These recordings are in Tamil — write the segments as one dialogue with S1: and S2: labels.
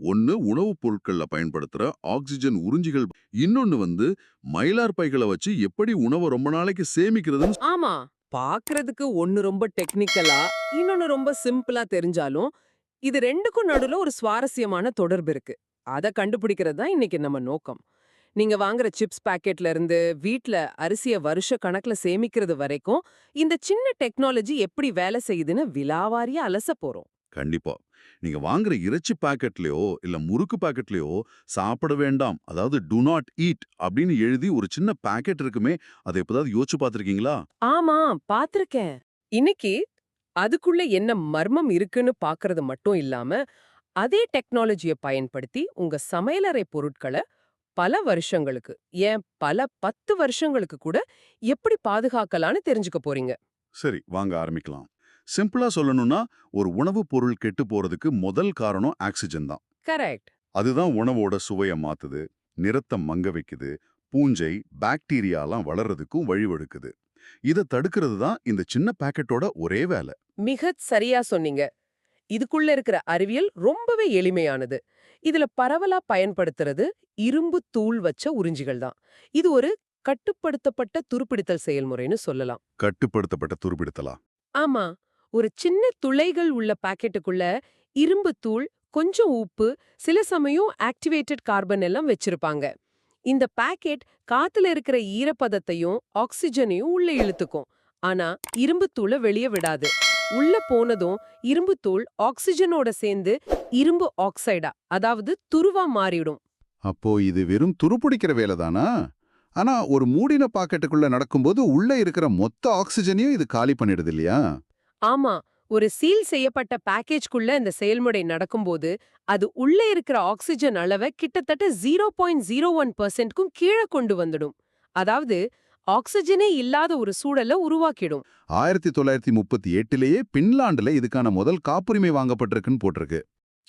S1: ஒன்னு உணவுப் பொருட்கள்ல பயன்படுத்துற ஆக்சிஜன் உறிஞ்சிகள். இன்னொன்னு வந்து மயிலார் பைகளை வச்சு எப்படி உணவை ரொம்ப நாளைக்கு சேமிக்கிறதுன்னு
S2: ஆமா. பாக்குறதுக்கு ஒன்னு ரொம்ப டெக்னிக்கலா இன்னொன்னு ரொம்ப சிம்பிளா தெரிஞ்சாலும் இது ரெண்டுக்கும் நடுவுல ஒரு சுவாரஸ்யமான தொடர்பு இருக்கு. அத கண்டுபிடிக்கிறது தான் இன்னைக்கு நம்ம நோக்கம். நீங்க வாங்குற சிப்ஸ் பாக்கெட்ல இருந்து வீட்ல அரிசிய வருஷ கணக்குல சேமிக்கிறது வரைக்கும் இந்த சின்ன டெக்னாலஜி எப்படி வேலை செய்யுதுன்னு விலாவாரியா அலச போறோம்.
S1: கண்டிப்பா. நீங்க வாங்குற இறைச்சி பாக்கெட்லயோ இல்ல முறுக்கு பாக்கெட்லயோ சாப்பிட வேண்டாம். அதாவது டு நாட் ஈட் அப்படின்னு எழுதி ஒரு சின்ன பாக்கெட் இருக்குமே அதை எப்போதாவது யோசிச்சு பார்த்திருக்கீங்களா?
S2: ஆமா பாத்திருக்கேன் இன்னைக்கு அதுக்குள்ள என்ன மர்மம் இருக்குன்னு பாக்குறது மட்டும் இல்லாம அதே டெக்னாலஜிய பயன்படுத்தி உங்க சமையலறை பொருட்களை பல வருஷங்களுக்கு ஏன் பல பத்து வருஷங்களுக்கு கூட எப்படி பாதுகாக்கலாம்னு தெரிஞ்சுக்க போறீங்க.
S1: சரி வாங்க ஆரம்பிக்கலாம். சிம்பிளா சொல்லணும்னா ஒரு உணவுப் பொருள் கெட்டு போறதுக்கு முதல் காரணம் ஆக்சிஜன் தான்.
S2: கரெக்ட்.
S1: அதுதான் உணவோட சுவையை மாத்துது நிறத்தை மங்க வைக்குது பூஞ்சை பாக்டீரியாலாம் வளர்றதுக்கும் வழிவகுக்குது. இதை தடுக்கிறது தான் இந்த சின்ன பாக்கெட்டோட ஒரே வேலை.
S2: மிகச் சரியா சொன்னீங்க. இதுக்குள்ள இருக்கிற அறிவியல் ரொம்பவே எளிமையானது. இதுல பரவலா பயன்படுத்துறது இரும்பு தூள் வச்ச உறிஞ்சிகள் தான். இது ஒரு கட்டுப்படுத்தப்பட்ட துருப்பிடித்தல் செயல்முறைன்னு சொல்லலாம்.
S1: கட்டுப்படுத்தப்பட்ட துருப்பிடுத்தலா?
S2: ஆமா. ஒரு சின்ன துளைகள் உள்ள பாக்கெட்டுக்குள்ள இரும்பு தூள் கொஞ்சம் உப்பு சில சமயம் ஆக்டிவேட்டட் கார்பன் எல்லாம் வச்சிருப்பாங்க. இந்த பாக்கெட் காத்துல இருக்கிற ஈரப்பதத்தையும் ஆக்சிஜனையும் உள்ள இழுத்துக்கும். ஆனா இரும்பு தூளை வெளியே விடாது. உள்ள போனதும் இரும்பு தூள் ஆக்சிஜனோட சேர்ந்து இரும்பு ஆக்சைடா அதாவது துருவா மாறிடும்.
S3: அப்போ இது வெறும் துருப்பிடிக்கிற வேலை தானா? ஆனா ஒரு மூடின பாக்கெட்டுக்குள்ள நடக்கும்போது உள்ள இருக்கிற மொத்த ஆக்சிஜனையும் இது காலி பண்ணிடுது இல்லையா?
S2: ஆமா ஒரு சீல் செய்யப்பட்ட பேக்கேஜ்க்குள்ள இந்த செயல்முறை நடக்கும்போது அது உள்ள இருக்கிற ஆக்சிஜன் அளவை கிட்டத்தட்ட ஜீரோ பாயிண்ட் ஜீரோ ஒன் பர்சன்ட்க்கும் கீழே கொண்டு வந்துடும். அதாவது ஆக்சிஜனே இல்லாத ஒரு சூழலை உருவாக்கிடும்.
S3: ஆயிரத்தி தொள்ளாயிரத்தி முப்பத்தி எட்டுலயே பின்லாண்டுல இதுக்கான முதல் காப்புரிமை வாங்கப்பட்டிருக்குன்னு போட்டிருக்கு.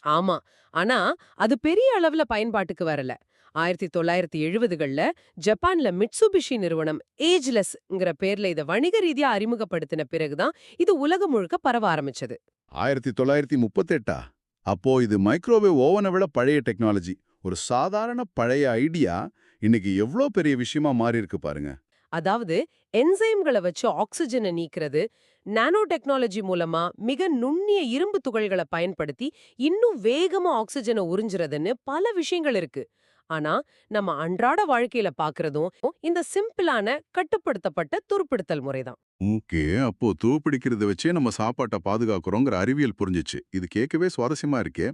S2: ஆமா ஆனா அது பெரிய அளவுல பயன்பாட்டுக்கு வரல. ஆயிரத்தி தொள்ளாயிரத்தி எழுபதுகள்ல ஜப்பான்ல மிட்சுபிஷி நிறுவனம் ஏஜ்லெஸ்ங்கிற பேர்ல இத வணிக ரீதியா அறிமுகப்படுத்தின பிறகுதான் இது உலகம் முழுக்க பரவ ஆரம்பிச்சது.
S3: ஆயிரத்தி தொள்ளாயிரத்தி முப்பத்தெட்டா? அப்போ இது மைக்ரோவேவ் ஓவனை விட பழைய டெக்னாலஜி. ஒரு சாதாரண பழைய ஐடியா இன்னைக்கு எவ்ளோ பெரிய விஷயமா மாறி இருக்கு பாருங்க.
S2: அதாவது என்சைம்களை வச்சு ஆக்சிஜனை நீக்கிறது நானோ டெக்னாலஜி மூலமா மிக நுண்ணிய இரும்பு துகள்களை பயன்படுத்தி இன்னும் வேகமா ஆக்சிஜனை உறிஞ்சுறதுன்னு பல விஷயங்கள் இருக்கு. ஆனா நம்ம அன்றாட வாழ்க்கையில பாக்குறதும் இந்த சிம்பிளான கட்டுப்படுத்தப்பட்ட துருப்பிடுத்தல் முறைதான்
S3: ஓகே. அப்போ தூப்பிடிக்கிறத வச்சே நம்ம சாப்பாட்டை பாதுகாக்கிறோங்கிற அறிவியல் புரிஞ்சிச்சு. இது கேட்கவே சுவாரஸ்யமா இருக்கே.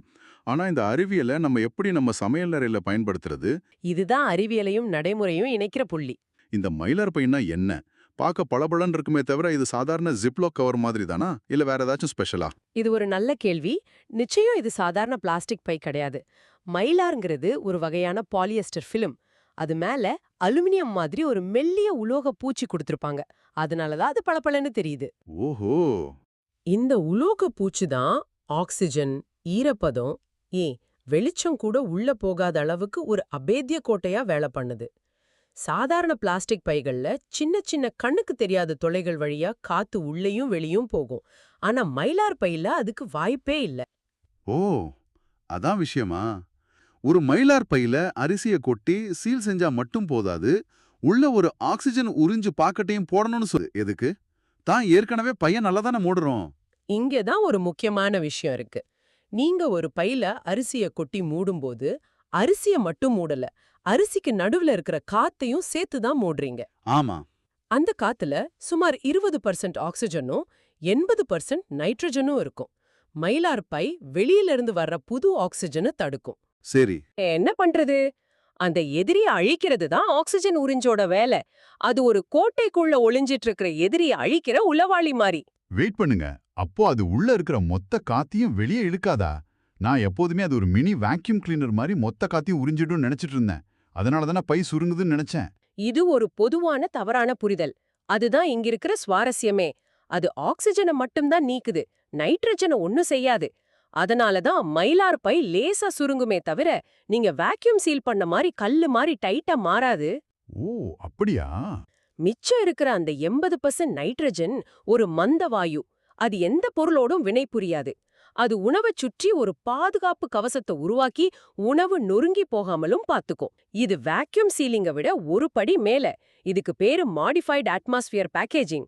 S3: ஆனா இந்த அறிவியலை நம்ம எப்படி நம்ம சமையல் அறையில பயன்படுத்துறது?
S2: இதுதான் அறிவியலையும் நடைமுறையும் இணைக்கிற புள்ளி.
S3: இந்த மயிலார் பையனா என்ன? பார்க்க பளபளன்னு இருக்குமே தவிர இது சாதாரண ஜிப்லோ கவர் மாதிரி தானா? இல்ல வேற ஏதாச்சும் ஸ்பெஷலா
S2: இது ஒரு நல்ல கேள்வி. நிச்சயம் இது சாதாரண பிளாஸ்டிக் பை கிடையாது. மயிலார்ங்கிறது ஒரு வகையான பாலியஸ்டர் ஃபிலிம் அது மேல அலுமினியம் மாதிரி ஒரு மெல்லிய உலோக பூச்சி கொடுத்திருப்பாங்க. அதனாலதான் அது பளபளன்னு தெரியுது.
S3: ஓஹோ!
S2: இந்த உலோக பூச்சி தான் ஆக்சிஜன் ஈரப்பதம் ஏன் வெளிச்சம் கூட உள்ள போகாத அளவுக்கு ஒரு அபேத்திய கோட்டையா வேலை பண்ணுது. சாதாரண பிளாஸ்டிக் பைகள்ல சின்ன சின்ன கண்ணுக்கு தெரியாத தொலைகள் வழியா காத்து உள்ளேயும் வெளியும் போகும். ஆனா மயிலார் பையில அதுக்கு வாய்ப்பே இல்ல.
S3: ஓ அதான் விஷயமா. ஒரு மயிலார் பையில அரிசிய கொட்டி சீல் செஞ்சா மட்டும் போதாது உள்ள ஒரு ஆக்சிஜன் உறிஞ்சு பாக்கெட்டையும் போடணும்னு சொல்லு எதுக்கு? தான் ஏற்கனவே பையன் நல்லா தானே மூடுறோம்
S2: இங்கதான் ஒரு முக்கியமான விஷயம் இருக்கு. நீங்க ஒரு பையில அரிசிய கொட்டி மூடும்போது அரிசிய மட்டும் மூடல. அரிசிக்கு நடுவுல இருக்கிற காத்தையும் சேர்த்து தான் மூடுறீங்க.
S3: ஆமா.
S2: அந்த காத்துல சுமார் இருபது பர்சன்ட் ஆக்சிஜனும் எண்பது பர்சன்ட் நைட்ரஜனும் இருக்கும். மயிலார் பை வெளியில இருந்து வர்ற புது ஆக்சிஜனை தடுக்கும்.
S3: சரி.
S2: என்ன பண்றது? அந்த எதிரியை அழிக்கிறது தான் ஆக்சிஜன் உறிஞ்சோட வேலை. அது ஒரு கோட்டைக்குள்ள ஒளிஞ்சிட்டு இருக்கிற எதிரியை அழிக்கிற உளவாளி மாதிரி
S3: வெயிட் பண்ணுங்க. அப்போ அது உள்ள இருக்கிற மொத்த காத்தையும் வெளியே இழுக்காதா? நான் எப்போதுமே அது ஒரு மினி வேக்யூம் கிளீனர் மாதிரி மொத்த காத்தையும் உறிஞ்சிடும்னு நினைச்சிட்டு இருந்தேன். அதனால தானே பை சுருங்குதுன்னு நினைச்சேன்.
S2: இது ஒரு பொதுவான தவறான புரிதல். அதுதான் இங்க இருக்கிற சுவாரஸ்யமே. அது ஆக்சிஜனை மட்டும்தான் நீக்குது. நைட்ரஜனை ஒண்ணும் செய்யாது. அதனால தான் மயிலார் பை லேசா சுருங்குமே தவிர நீங்க வேக்யூம் சீல் பண்ண மாதிரி கல்லு மாதிரி டைட்டா மாறாது.
S3: ஓ அப்படியா?
S2: மிச்சம் இருக்கிற அந்த எண்பது பர்சன்ட் நைட்ரஜன் ஒரு மந்த வாயு. அது எந்த பொருளோடும் வினை புரியாது அது உணவை சுற்றி ஒரு பாதுகாப்பு கவசத்தை உருவாக்கி உணவு நொறுங்கி போகாமலும் பார்த்துக்கும். இது வேக்யூம் சீலிங்கை விட ஒரு படி மேல. இதுக்கு பேரு மாடிஃபைடு அட்மாஸ்பியர் பேக்கேஜிங்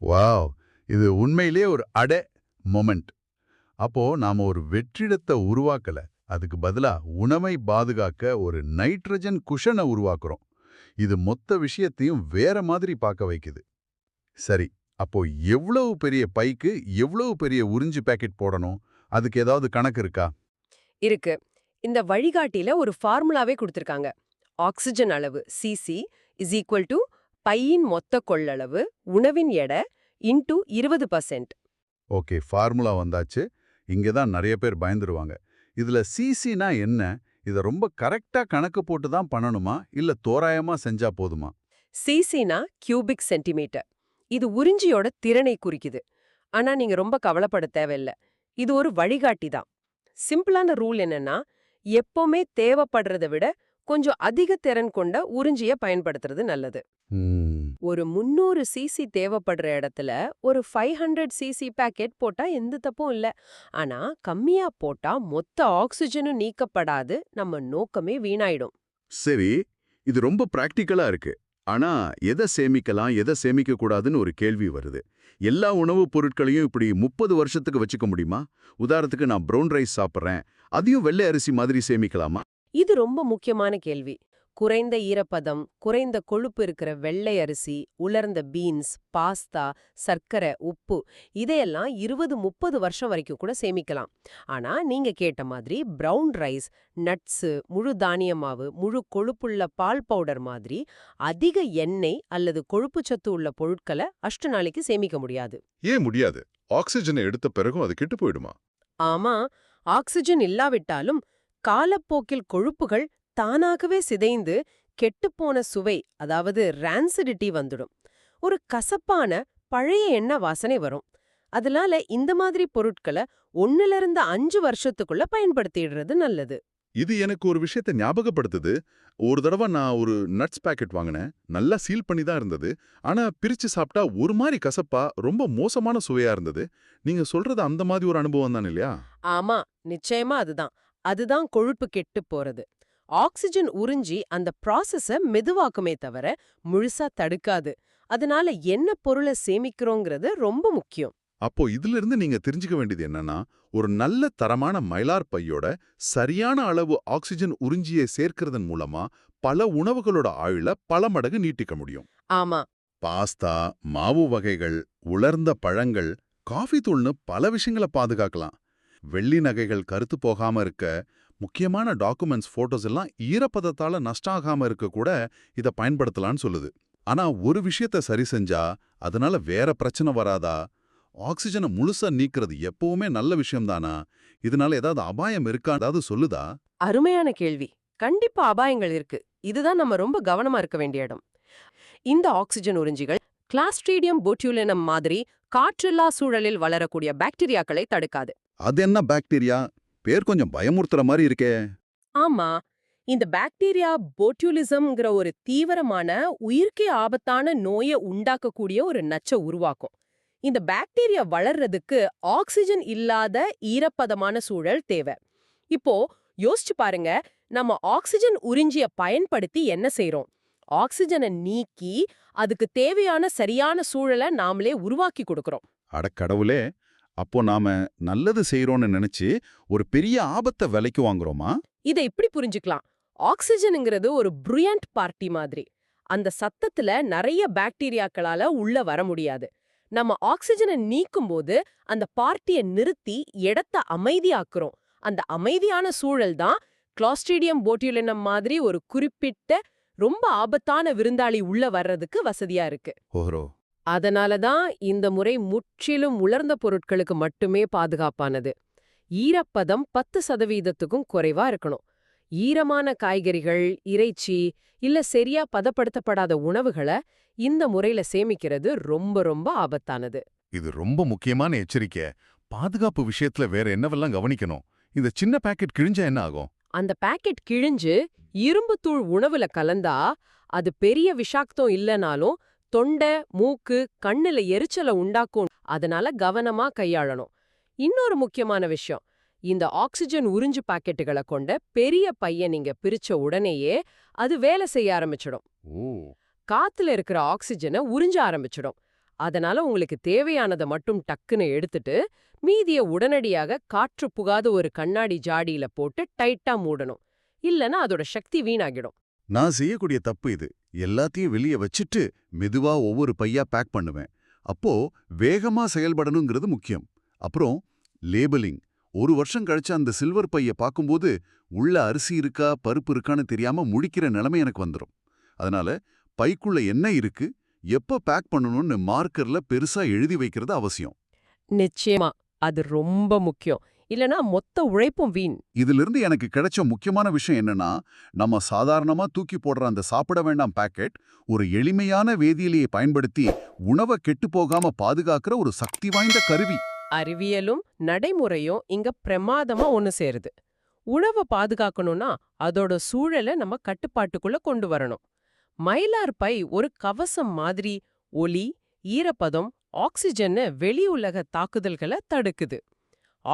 S3: வாவ்! இது உண்மையிலேயே ஒரு அடே மொமெண்ட். அப்போ நாம ஒரு வெற்றிடத்தை உருவாக்கல. அதுக்கு பதிலா உணவை பாதுகாக்க ஒரு நைட்ரஜன் குஷனை உருவாக்குறோம். இது மொத்த விஷயத்தையும் வேற மாதிரி பார்க்க வைக்குது. சரி அப்போ எவ்வளவு பெரிய பைக்கு எவ்வளவு பெரிய உறிஞ்சு பாக்கெட் போடணும்? அதுக்கு ஏதாவது கணக்கு இருக்கா?
S2: இருக்கு. இந்த வழிகாட்டில ஒரு ஃபார்முலாவே கொடுத்திருக்காங்க. ஆக்சிஜன் அளவு சிசி இஸ் ஈக்குவல் டு பையின் மொத்த கொள்ளளவு உணவின் எடை இன்டு இருபது பர்சன்ட்
S3: ஓகே ஃபார்முலா வந்தாச்சு. இங்கே தான் நிறைய பேர் பயந்துருவாங்க. இதுல சிசினா என்ன? இதை ரொம்ப கரெக்டா கணக்கு போட்டு தான் பண்ணணுமா? இல்ல தோராயமா செஞ்சா போதுமா?
S2: சிசினா கியூபிக் சென்டிமீட்டர் இது உறிஞ்சியோட திறனை குறிக்குது. ஆனா நீங்க ரொம்ப கவலைப்பட தேவையில்ல. இது ஒரு வழிகாட்டி தான். சிம்பிளான ரூல் என்னன்னா எப்பவுமே தேவைப்படுறதை விட கொஞ்சம் அதிக திறன் கொண்ட உறிஞ்சிய பயன்படுத்துறது நல்லது. ஒரு முந்நூறு சிசி தேவைப்படுற இடத்துல ஒரு ஃபைவ் ஹண்ட்ரட் சிசி பேக்கெட் போட்டா எந்த தப்பும் இல்ல. ஆனா கம்மியா போட்டா மொத்த ஆக்சிஜனும் நீக்கப்படாது நம்ம நோக்கமே வீணாயிடும்.
S1: சரி இது ரொம்ப பிராக்டிக்கலா இருக்கு. ஆனா எதை சேமிக்கலாம் எதை சேமிக்க கூடாதுன்னு ஒரு கேள்வி வருது. எல்லா உணவுப் பொருட்களையும் இப்படி முப்பது வருஷத்துக்கு வச்சுக்க முடியுமா? உதாரணத்துக்கு நான் ப்ரௌன் ரைஸ் சாப்பிட்றேன். அதையும் வெள்ளை அரிசி மாதிரி சேமிக்கலாமா?
S2: இது ரொம்ப முக்கியமான கேள்வி. குறைந்த ஈரப்பதம் குறைந்த கொழுப்பு இருக்கிற வெள்ளை அரிசி உலர்ந்த பீன்ஸ் பாஸ்தா சர்க்கரை உப்பு இதையெல்லாம் இருபது முப்பது வருஷம் வரைக்கும் கூட சேமிக்கலாம். ஆனா நீங்க கேட்ட மாதிரி பிரவுன் ரைஸ் நட்ஸு முழு தானிய மாவு முழு கொழுப்புள்ள பால் பவுடர் மாதிரி அதிக எண்ணெய் அல்லது கொழுப்புச்சத்து உள்ள பொருட்களை அஷ்ட நாளைக்கு சேமிக்க முடியாது.
S4: ஏன் முடியாது? ஆக்சிஜனை எடுத்த பிறகும் அது கெட்டு போயிடுமா?
S2: ஆமா ஆக்சிஜன் இல்லாவிட்டாலும் காலப்போக்கில் கொழுப்புகள் தானாகவே சிதைந்து கெட்டுப்போன சுவை அதாவது ரான்சிடிட்டி வந்துடும். ஒரு கசப்பான பழைய எண்ணெய் வாசனை வரும். அதனால இந்த மாதிரி பொருட்களை ஒன்னுல இருந்து அஞ்சு வருஷத்துக்குள்ள பயன்படுத்திடுறது நல்லது.
S4: இது எனக்கு ஒரு விஷயத்தை ஞாபகப்படுத்துது. ஒரு தடவை நான் ஒரு நட்ஸ் பாக்கெட் வாங்கினேன். நல்லா சீல் பண்ணி தான் இருந்தது. ஆனா பிரிச்சு சாப்பிட்டா ஒரு மாதிரி கசப்பா ரொம்ப மோசமான சுவையா இருந்தது. நீங்க சொல்றது அந்த மாதிரி ஒரு அனுபவம் தான் இல்லையா?
S2: ஆமா நிச்சயமா அதுதான். அதுதான் கொழுப்பு கெட்டு போறது. ஆக்சிஜன் உறிஞ்சி அந்த ப்ராசஸ மெதுவாக்குமே தவிர முழுசா தடுக்காது. அதனால என்ன பொருளை சேமிக்கிறோங்கிறது ரொம்ப முக்கியம்.
S4: அப்போ இதுல இருந்து நீங்க தெரிஞ்சுக்க வேண்டியது என்னன்னா ஒரு நல்ல தரமான மயிலார் பையோட சரியான அளவு ஆக்சிஜன் உறிஞ்சியை சேர்க்கறதன் மூலமா பல உணவுகளோட ஆயுள பல மடங்கு நீட்டிக்க முடியும்.
S2: ஆமா.
S4: பாஸ்தா மாவு வகைகள் உலர்ந்த பழங்கள் காஃபி தூள்னு பல விஷயங்களை பாதுகாக்கலாம். வெள்ளி நகைகள் கருத்து போகாம இருக்க முக்கியமான டாக்குமெண்ட்ஸ் போட்டோஸ் எல்லாம் ஈரப்பதத்தால நஷ்டம் ஆகாம இருக்க கூட இத பயன்படுத்தலாம்னு சொல்லுது. ஆனா ஒரு விஷயத்த சரி செஞ்சா அதனால வேற பிரச்சனை வராதா? ஆக்சிஜனை முழுசா நீக்கிறது எப்பவுமே நல்ல விஷயம்தானா இதனால ஏதாவது அபாயம் இருக்கா? ஏதாவது சொல்லுதா?
S2: அருமையான கேள்வி. கண்டிப்பா அபாயங்கள் இருக்கு. இதுதான் நம்ம ரொம்ப கவனமா இருக்க வேண்டிய இடம். இந்த ஆக்சிஜன் உறிஞ்சிகள் கிளாஸ்ட்ரீடியம் போட்யூலினம் மாதிரி காற்றில்லா சூழலில் வளரக்கூடிய பாக்டீரியாக்களை தடுக்காது.
S1: அது என்ன பாக்டீரியா? பேர் கொஞ்சம் பயமுறுத்துற மாதிரி இருக்கே.
S2: ஆமா. இந்த பாக்டீரியா போட்யூலிசம்ங்கிற ஒரு தீவிரமான உயிர்க்கே ஆபத்தான நோயை உண்டாக்கக்கூடிய ஒரு நச்ச உருவாக்கும். இந்த பாக்டீரியா வளர்றதுக்கு ஆக்சிஜன் இல்லாத ஈரப்பதமான சூழல் தேவை. இப்போ யோசிச்சு பாருங்க நம்ம ஆக்சிஜன் உறிஞ்சிய பயன்படுத்தி என்ன செய்றோம்? ஆக்சிஜனை நீக்கி அதுக்கு தேவையான சரியான சூழலை நாமளே உருவாக்கி கொடுக்கறோம்.
S1: அடக்கடவுளே அப்போ நாம நல்லது செய்றோம்னு நினைச்சு ஒரு பெரிய ஆபத்தை விலைக்கு வாங்குறோமா?
S2: இதை இப்படி புரிஞ்சுக்கலாம்? ஆக்சிஜனுங்கிறது ஒரு ப்ரியண்ட் பார்ட்டி மாதிரி. அந்த சத்தத்துல நிறைய பாக்டீரியாக்களால உள்ள வர முடியாது. நம்ம ஆக்சிஜனை நீக்கும்போது அந்த பார்ட்டியை நிறுத்தி இடத்த அமைதியாக்குறோம். அந்த அமைதியான சூழல் தான் கிளாஸ்ட்ரீடியம் போட்யூலினம் மாதிரி ஒரு குறிப்பிட்ட ரொம்ப ஆபத்தான விருந்தாளி உள்ள வர்றதுக்கு வசதியா இருக்கு.
S1: ஓஹரோ
S2: அதனால தான் இந்த முறை முற்றிலும் உலர்ந்த பொருட்களுக்கு மட்டுமே பாதுகாப்பானது. ஈரப்பதம் பத்து சதவீதத்துக்கும் குறைவா இருக்கணும். ஈரமான காய்கறிகள் இறைச்சி இல்ல சரியா பதப்படுத்தப்படாத உணவுகளை இந்த முறையில சேமிக்கிறது ரொம்ப ரொம்ப ஆபத்தானது.
S4: இது ரொம்ப முக்கியமான எச்சரிக்கை. பாதுகாப்பு விஷயத்துல வேற என்னவெல்லாம் கவனிக்கணும்? இந்த சின்ன பாக்கெட் கிழிஞ்சா என்ன ஆகும்?
S2: அந்த பாக்கெட் கிழிஞ்சு இரும்புத்தூள் உணவுல கலந்தா அது பெரிய விஷாக்தம் இல்லனாலும் தொண்டை மூக்கு கண்ணுல எரிச்சலை உண்டாக்கும். அதனால கவனமா கையாளணும். இன்னொரு முக்கியமான விஷயம் இந்த ஆக்சிஜன் உறிஞ்சு பாக்கெட்டுகளை கொண்ட பெரிய பைய நீங்க பிரிச்ச உடனேயே அது வேலை செய்ய ஆரம்பிச்சிடும். காத்துல இருக்கிற ஆக்சிஜனை உறிஞ்ச ஆரம்பிச்சிடும். அதனால உங்களுக்கு தேவையானதை மட்டும் டக்குன்னு எடுத்துட்டு மீதிய உடனடியாக காற்று புகாத ஒரு கண்ணாடி ஜாடியில போட்டு டைட்டா மூடணும். இல்லனா அதோட சக்தி வீணாகிடும்.
S1: நான் செய்யக்கூடிய தப்பு இது. எல்லாத்தையும் வெளியே வச்சுட்டு மெதுவா ஒவ்வொரு பையா பேக் பண்ணுவேன். அப்போ வேகமா செயல்படணுங்கிறது முக்கியம். அப்புறம் லேபலிங் ஒரு வருஷம் கழிச்சு அந்த சில்வர் பைய பார்க்கும்போது உள்ள அரிசி இருக்கா பருப்பு இருக்கான்னு தெரியாம முடிக்கிற நிலைமை எனக்கு வந்துடும் அதனால பைக்குள்ள என்ன இருக்கு எப்ப பேக் பண்ணணும்னு மார்க்கர்ல பெருசா எழுதி வைக்கிறது அவசியம்.
S2: நிச்சயமா. அது ரொம்ப முக்கியம். இல்லனா மொத்த உழைப்பும் வீண்.
S1: இதிலிருந்து எனக்கு கிடைச்ச முக்கியமான விஷயம் என்னன்னா நம்ம சாதாரணமா தூக்கி போடுற அந்த சாப்பிட வேண்டாம் பாக்கெட் ஒரு எளிமையான வேதியிலையை பயன்படுத்தி உணவை கெட்டு போகாம பாதுகாக்கிற ஒரு சக்தி வாய்ந்த கருவி.
S2: அறிவியலும் நடைமுறையும் இங்க பிரமாதமா ஒன்னு சேருது. உணவை பாதுகாக்கணும்னா அதோட சூழலை நம்ம கட்டுப்பாட்டுக்குள்ள கொண்டு வரணும். மயிலார் பை ஒரு கவசம் மாதிரி ஒலி ஈரப்பதம் ஆக்சிஜன்னு வெளி உலக தாக்குதல்களை தடுக்குது.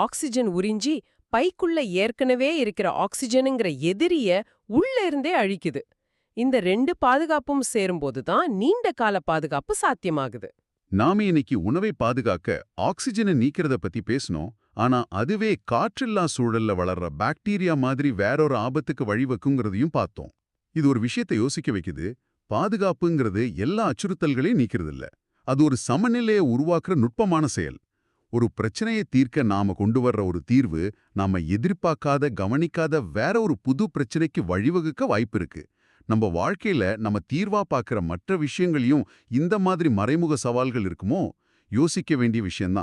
S2: ஆக்சிஜன் உறிஞ்சி பைக்குள்ள ஏற்கனவே இருக்கிற ஆக்சிஜனுங்கிற எதிரிய உள்ள இருந்தே அழிக்குது. இந்த ரெண்டு பாதுகாப்பும் சேரும்போது தான் நீண்ட கால பாதுகாப்பு சாத்தியமாகுது.
S1: நாம இன்னைக்கு உணவை பாதுகாக்க ஆக்சிஜனை நீக்கிறத பத்தி பேசணும் ஆனா அதுவே காற்றில்லா சூழல்ல வளர்ற பாக்டீரியா மாதிரி வேறொரு ஆபத்துக்கு வழிவகுங்கிறதையும் பார்த்தோம். இது ஒரு விஷயத்தை யோசிக்க வைக்குது. பாதுகாப்புங்கிறது எல்லா அச்சுறுத்தல்களையும் நீக்கிறதில்ல. அது ஒரு சமநிலையை உருவாக்குற நுட்பமான செயல். ஒரு பிரச்சனையை தீர்க்க நாம கொண்டு வர்ற ஒரு தீர்வு நாம எதிர்பார்க்காத கவனிக்காத வேற ஒரு புது பிரச்சனைக்கு வழிவகுக்க வாய்ப்பு இருக்கு. நம்ம வாழ்க்கையில நம்ம தீர்வா பார்க்கிற மற்ற விஷயங்களையும் இந்த மாதிரி மறைமுக சவால்கள் இருக்குமோ? யோசிக்க வேண்டிய விஷயம்தான்.